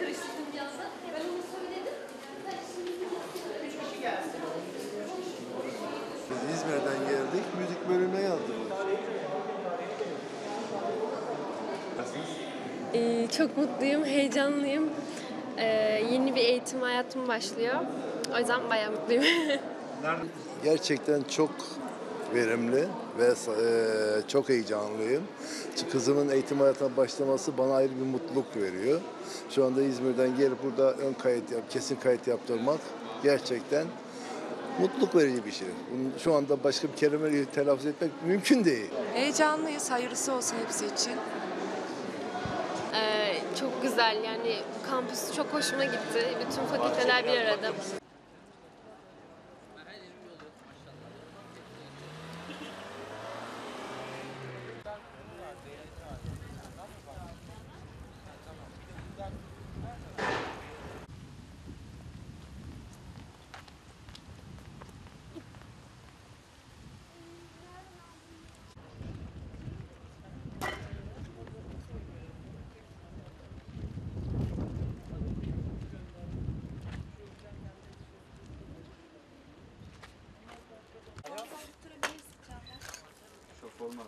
Karıştırdım bir anda. Ben onu söyledim. Biz İzmir'den geldik, müzik bölümüne yazdık. Ee, çok mutluyum, heyecanlıyım. Ee, yeni bir eğitim hayatım başlıyor. O yüzden bayağı mutluyum. Gerçekten çok verimli ve e, çok heyecanlıyım. Kızımın eğitim hayatına başlaması bana ayrı bir mutluluk veriyor. Şu anda İzmir'den gelip burada ön kayıt yap, kesin kayıt yaptırmak gerçekten mutluluk verici bir şey. Bunu şu anda başka bir kelimeyle telaffuz etmek mümkün değil. Heyecanlıyız. Hayırlısı olsun hepsi için. Ee, çok güzel yani kampüs çok hoşuma gitti. Bütün fakülteler bir arada. Olsun.